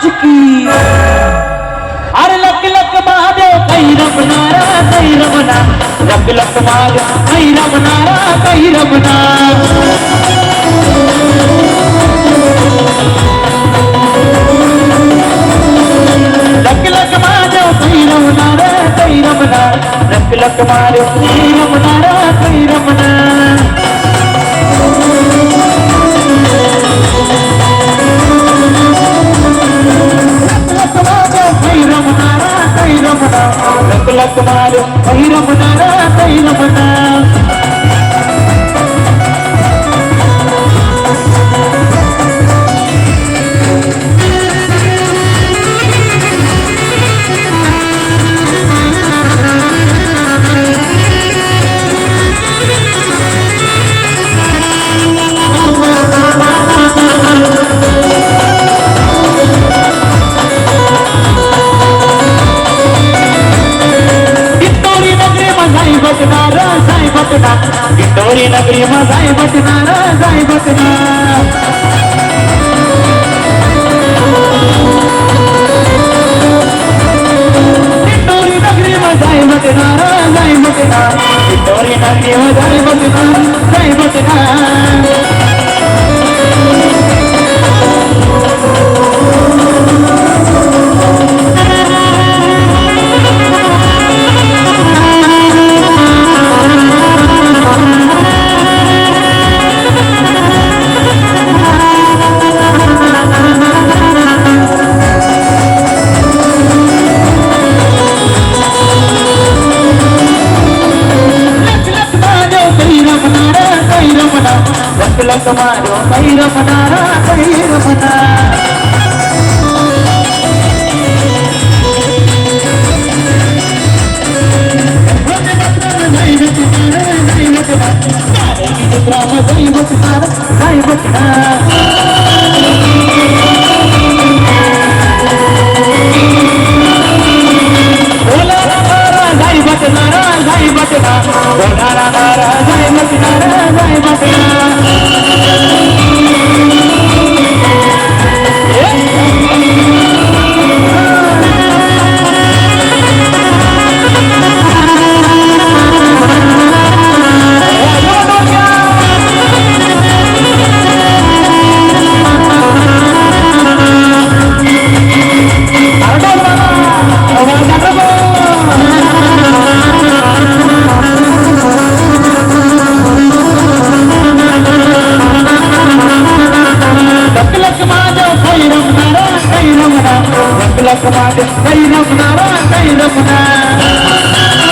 नाच की अरे लक लक महादेव, कही नारा, कही ना। लक लक महादेव, कही नारा लक लक महादेव, कही रब नारा, कही रब लक लक महादेव, कही नारा ना। लग्नार भैरवणार तैरवणार बटना इंदोरी नगरी जाय बटना जाय बटना లంకమారో భైరవనారా భైరవనా రామ దైవతి తార దైవతి Narayana దైవతి Narayana దైవతి Narayana దైవతి Narayana. Lokman, Dai Lokman, Dai Lokman.